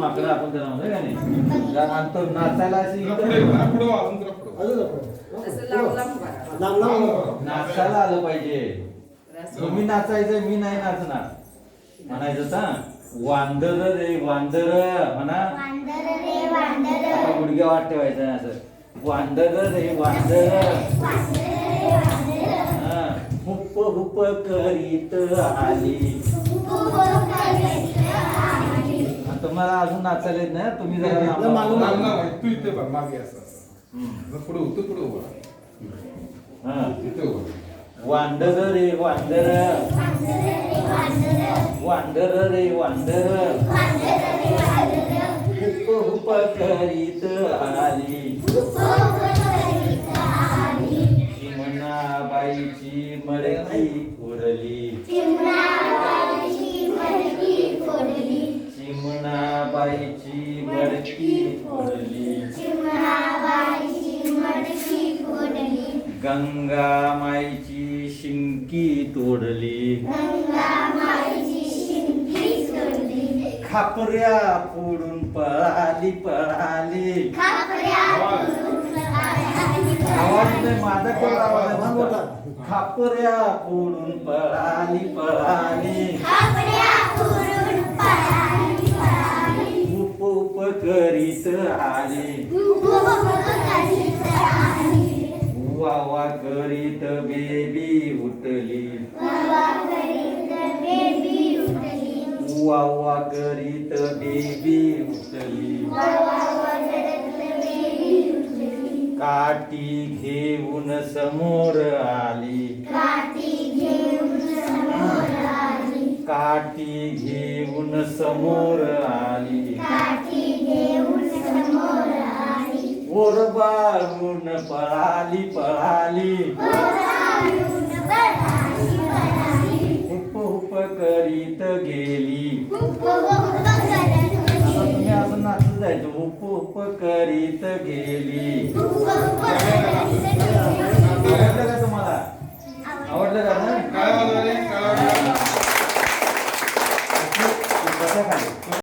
माकडं आपण त्याला म्हणतो का नाही? कारण आणि तो नाचायला अशी. असं लांब लांब नाचायला आलं पाहिजे. तुम्ही नाचायचं मी नाही नाचणार. म्हणायचं ना वांदर रे वांदर म्हणा. वांदर रे वांदर आता गुडघ्या वाट ठेवायचं नाही असं. वांदर रे वांदर. वांदर रे वांदर हा. हुप्प हुप्प करीत आली तुम्हाला अजून नाचायला येत नाही. तुम्ही जरा लांब मागून- तू इथे बघ मागे असं पुढे हो, तू पुढे उभा. हा. इथे उभा. वांदर रे वांदर वांदर रे वांदर हुप्प हुप्प करीत आली. चिमणाबाईची मडकी उडली चिमणाबाईची मडकी उडली गंगामाईची शिंकी तोडली. खापऱ्या फोडून पळाली पळाली. आवाज नाही माझा कोण आवाज? मोठा. खापऱ्या फोडून पळाली. करीत बेबी उठली. वा वा करीत बेबी उठली. काठी घेऊन समोर आली. काठी घेऊन समोर आली. बाळून पळाली पळाली. हुप हुप करीत गेली. तुम्ही असं नाचत जायचं हुप हुप करीत गेली.